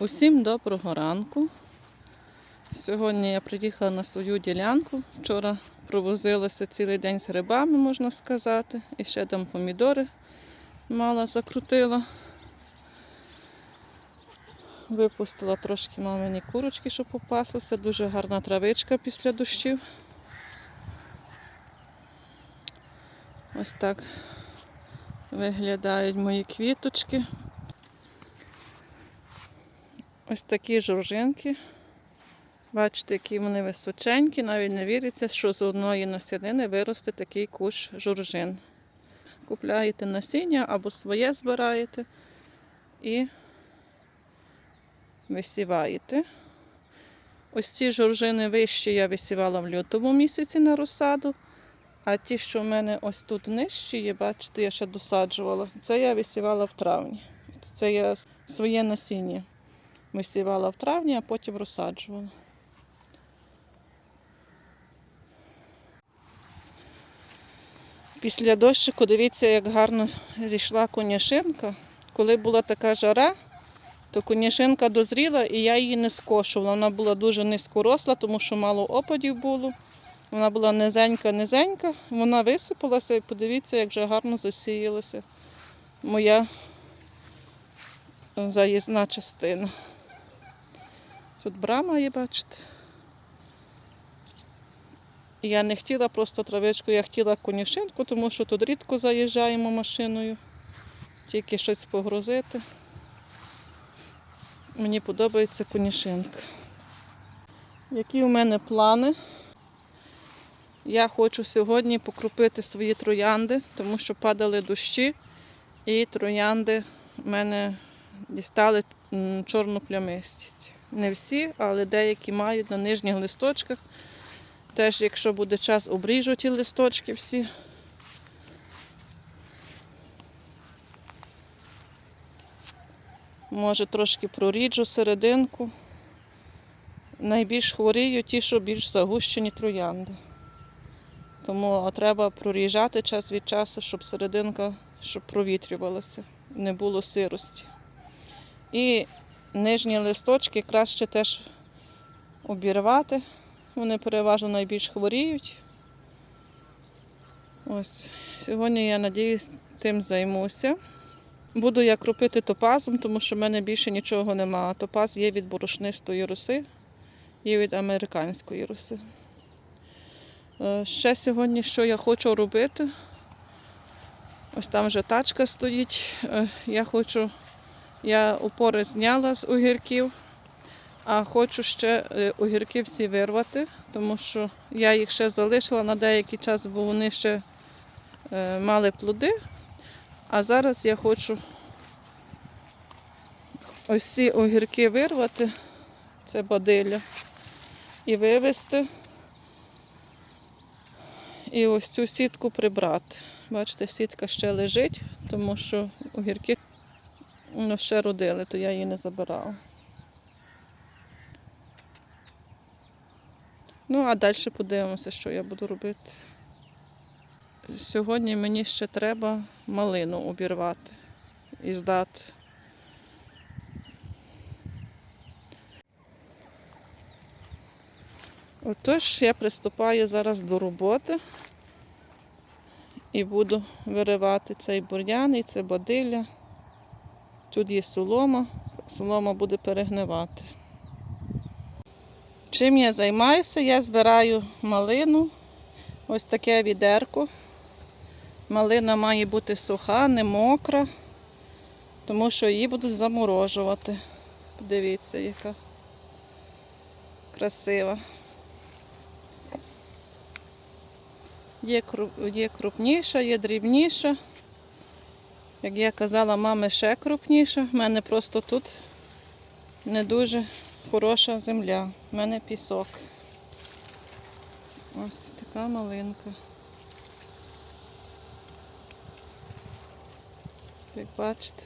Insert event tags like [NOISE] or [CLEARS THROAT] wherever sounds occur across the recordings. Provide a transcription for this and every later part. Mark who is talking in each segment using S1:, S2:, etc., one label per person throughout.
S1: Усім доброго ранку. Сьогодні я приїхала на свою ділянку. Вчора провозилася цілий день з грибами, можна сказати. І ще там помідори мала закрутила. Випустила трошки мамині курочки, щоб попаслися. Дуже гарна травичка після дощів. Ось так виглядають мої квіточки. Ось такі жоржинки. Бачите, які вони височенькі, навіть не віриться, що з одної насінини виросте такий кущ жоржин. Купляєте насіння або своє збираєте і висіваєте. Ось ці жоржини вищі я висівала в лютому місяці на розсаду, а ті, що в мене ось тут нижчі є, бачите, я ще досаджувала. Це я висівала в травні. Це я своє насіння висівала в травні, а потім розсаджувала. Після дощику дивіться, як гарно зійшла коняшинка. Коли була така жара, то коняшинка дозріла і я її не скошувала. Вона була дуже низькоросла, тому що мало опадів було. Вона була низенька-низенька, вона висипалася і подивіться, як вже гарно засіялася моя заїзна частина. Тут брама є, бачите. Я не хотіла просто травичку, я хотіла конюшинку, тому що тут рідко заїжджаємо машиною, тільки щось погрузити. Мені подобається конюшинка. Які у мене плани? Я хочу сьогодні покропити свої троянди, тому що падали дощі, і троянди в мене дістали чорну плямистість. Не всі, але деякі мають на нижніх листочках. Теж, якщо буде час, обріжу ті листочки всі. Може трошки проріджу серединку. Найбільш хворіють ті, що більш загущені троянди. Тому треба проріжати час від часу, щоб серединка щоб провітрювалася, не було сирості. І нижні листочки краще теж обірвати. Вони переважно найбільш хворіють. Ось, Сьогодні я надіюсь, тим займуся. Буду я кропити топазом, тому що в мене більше нічого немає. Топаз є від борошнистої роси, є від американської роси. Е, Ще сьогодні, що я хочу робити. Ось там вже тачка стоїть. Е, Я хочу, я опори зняла з огірків, а хочу ще е, огірки всі вирвати, тому що я їх ще залишила на деякий час, бо вони ще е, мали плоди. А зараз я хочу ось ці огірки вирвати, це бадилля, і вивезти. І ось цю сітку прибрати. Бачите, сітка ще лежить, тому що огірки ну, ще родили, то я її не забирала. Ну, а далі подивимося, що я буду робити. Сьогодні мені ще треба малину обірвати і здати. Отож, я приступаю зараз до роботи і буду виривати цей бур'ян і це бадилля. Тут є солома, солома буде перегнивати. Чим я займаюся? Я збираю малину, ось таке відерко. Малина має бути суха, не мокра, тому що її будуть заморожувати. Подивіться, яка красива. Є, кру- є крупніша, є дрібніша. Як я казала, мами ще крупніша. У мене просто тут не дуже хороша земля. У мене пісок. Ось така малинка. Як бачите.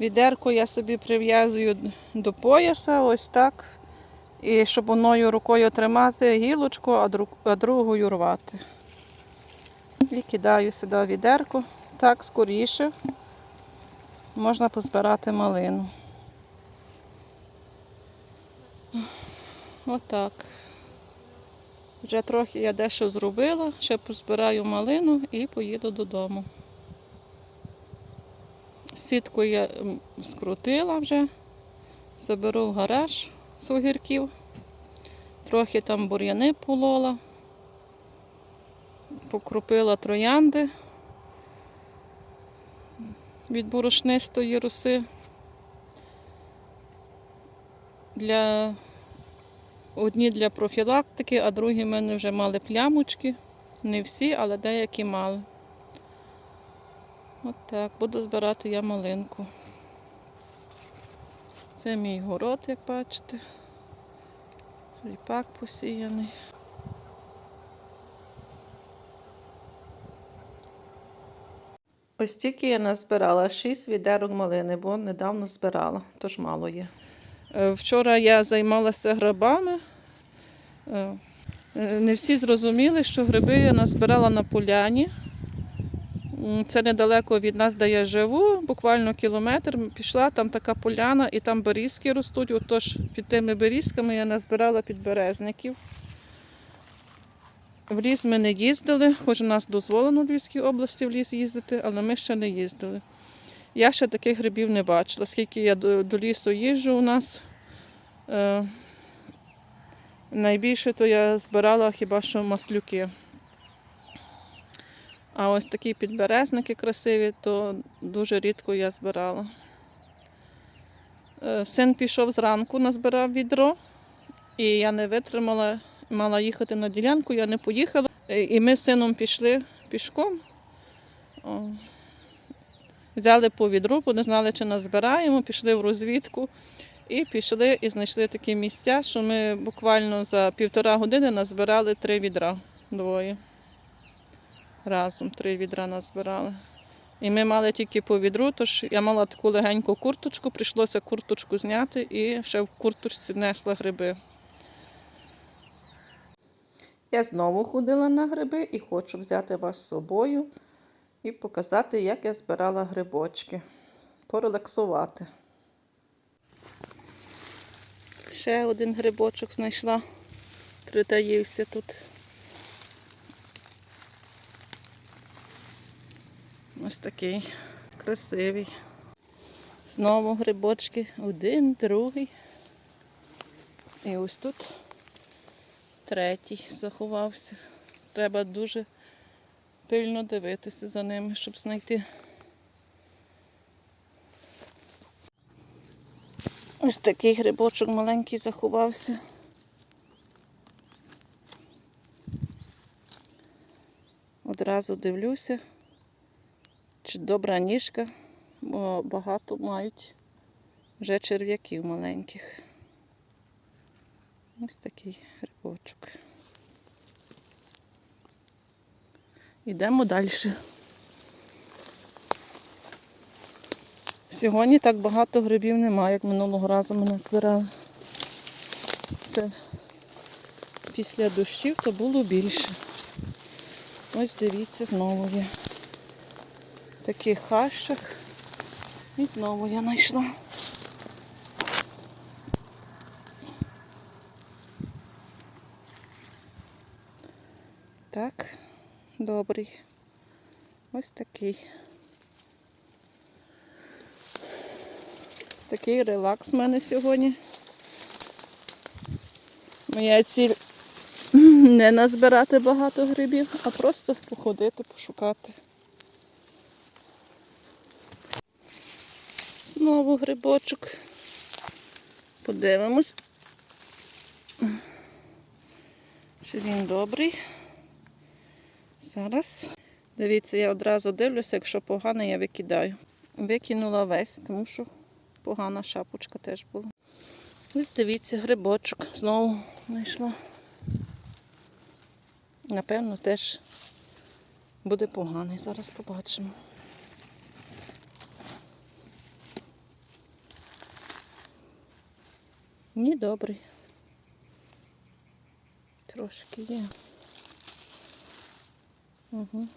S1: Відерку я собі прив'язую до пояса, ось так. І щоб одною рукою тримати гілочку, а другою рвати. І кидаю сюди відерку так скоріше, Можна позбирати малину. Отак. Вже трохи я дещо зробила, ще позбираю малину і поїду додому. Сітку я скрутила вже, заберу в гараж з огірків. Трохи там бур'яни полола, покропила троянди від борошнистої роси. Для... Одні для профілактики, а другі в мене вже мали плямочки. Не всі, але деякі мали. От так, буду збирати я малинку. Це мій город, як бачите. Ріпак посіяний. Ось тільки я назбирала 6 відерок малини, бо недавно збирала, тож мало є. Е, Вчора я займалася грибами. Е, Не всі зрозуміли, що гриби я назбирала на поляні. Це недалеко від нас, де я живу, буквально кілометр. Пішла, там така поляна, і там берізки ростуть. Отож, під тими берізками я назбирала підберезників. В ліс ми не їздили, хоч у нас дозволено в Львівській області в ліс їздити, але ми ще не їздили. Я ще таких грибів не бачила. Скільки я до, лісу їжджу у нас. Е, найбільше то я збирала хіба що маслюки. А ось такі підберезники красиві, то дуже рідко я збирала. Е, Син пішов зранку, назбирав відро, і я не витримала, мала їхати на ділянку, я не поїхала. Е, І ми з сином пішли пішком. Взяли по відру, бо не знали, чи назбираємо, пішли в розвідку і пішли і знайшли такі місця, що ми буквально за півтора години назбирали три відра двоє. Разом три відра назбирали. І ми мали тільки по відру, тож я мала таку легеньку курточку, прийшлося курточку зняти і ще в курточці несла гриби. Я знову ходила на гриби і хочу взяти вас з собою і показати, як я збирала грибочки. Порелаксувати. Ще один грибочок знайшла, притаївся тут. Ось такий красивий. Знову грибочки. Один, другий. І ось тут третій заховався. Треба дуже пильно дивитися за ними, щоб знайти. Ось такий грибочок маленький заховався. Одразу дивлюся, чи добра ніжка, бо багато мають вже черв'яків маленьких. Ось такий грибочок. Йдемо далі. Сьогодні так багато грибів немає, як минулого разу ми назбирали. Це після дощів то було більше. Ось дивіться, знову є. В таких хащах. І знову я знайшла. Так, добрий. Ось такий. Такий релакс в мене сьогодні. Моя ціль [CLEARS THROAT] не назбирати багато грибів, а просто походити, пошукати. Знову грибочок. Подивимось. Чи він добрий. Зараз. Дивіться, я одразу дивлюся, якщо поганий, я викидаю. Викинула весь, тому що погана шапочка теж була. Ось дивіться, грибочок знову знайшла. Напевно, теж буде поганий. Зараз побачимо. Ні, добрий. Трошки є. Угу.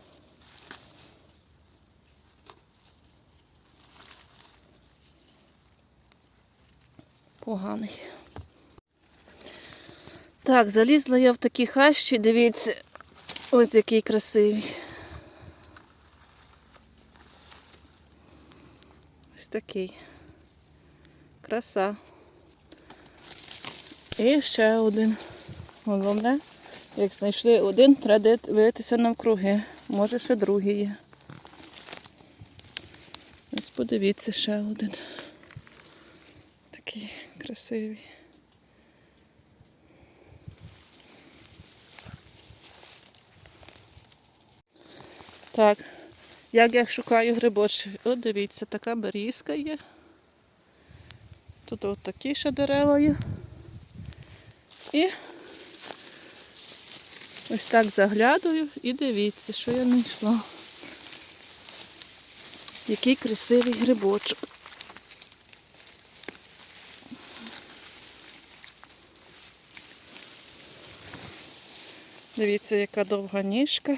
S1: Поганий. Так, залізла я в такі хащі, дивіться, ось який красивий. Ось такий. Краса. І ще один. Головне як знайшли один, треба дивитися навкруги. Може ще другий є. Ось подивіться ще один. Такий красивий. Так, як я шукаю грибочки. От дивіться, така берізка є. Тут от такі ще дерева є. І ось так заглядаю і дивіться, що я знайшла. Який красивий грибочок. Дивіться, яка довга ніжка.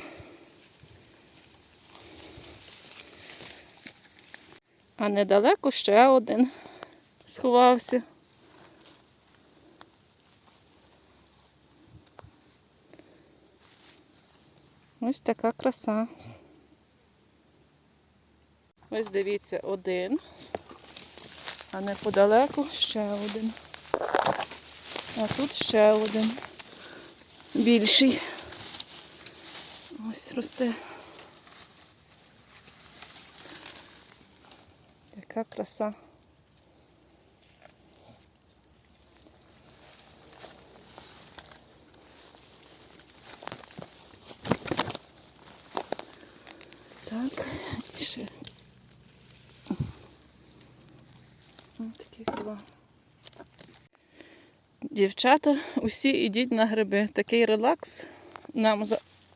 S1: А недалеко ще один сховався. Ось така краса. Ось дивіться, один, а неподалеку ще один. А тут ще один. Більший. Ось росте. Яка краса. Так, і ще. Ось такі два. Дівчата, усі йдіть на гриби. Такий релакс нам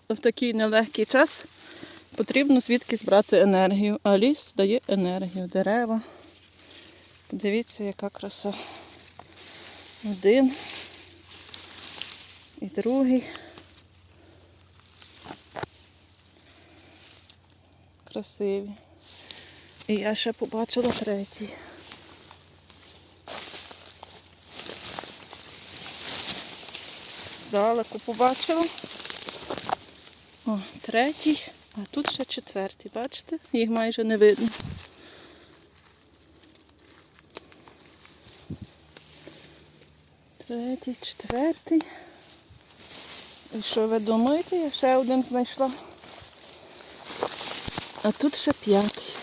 S1: в такий нелегкий час потрібно звідки збрати енергію. А ліс дає енергію, дерева. Подивіться, яка краса. Один і другий. Красиві. І я ще побачила третій. Здалеку побачила. О, третій, а тут ще четвертий, бачите? Їх майже не видно. Третій, четвертий. І що ви думаєте? Я ще один знайшла. А тут ще п'ятий.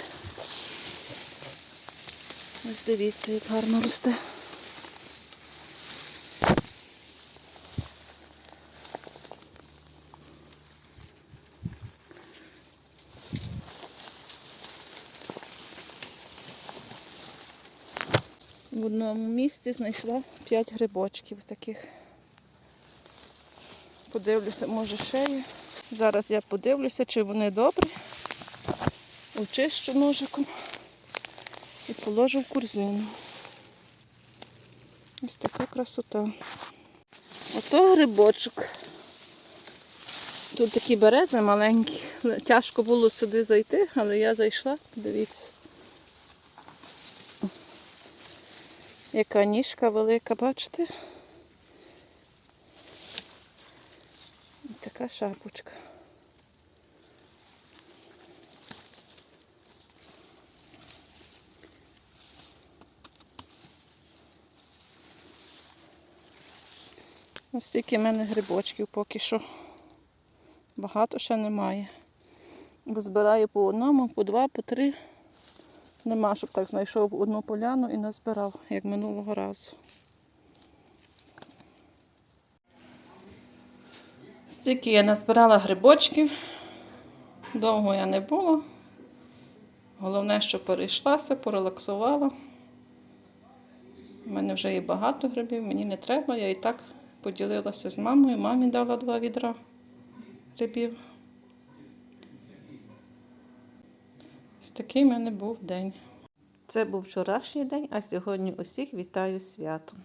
S1: Ось дивіться, як гарно росте. Одному місці знайшла 5 грибочків таких. Подивлюся, може ще є. Зараз я подивлюся, чи вони добрі. Очищу ножиком і положу в корзину. Ось така красота. Ото грибочок. Тут такі берези маленькі. Тяжко було сюди зайти, але я зайшла, подивіться. Яка ніжка велика, бачите? І така шапочка. Ось стільки в мене грибочків поки що. Багато ще немає. Збираю по одному, по два, по три. Нема, щоб так знайшов одну поляну і назбирав, як минулого разу. Стільки я назбирала грибочків. Довго я не була. Головне, що перейшлася, порелаксувала. У мене вже є багато грибів, мені не треба, я і так поділилася з мамою. Мамі дала два відра грибів. Ось такий в мене був день. Це був вчорашній день, а сьогодні усіх вітаю святом.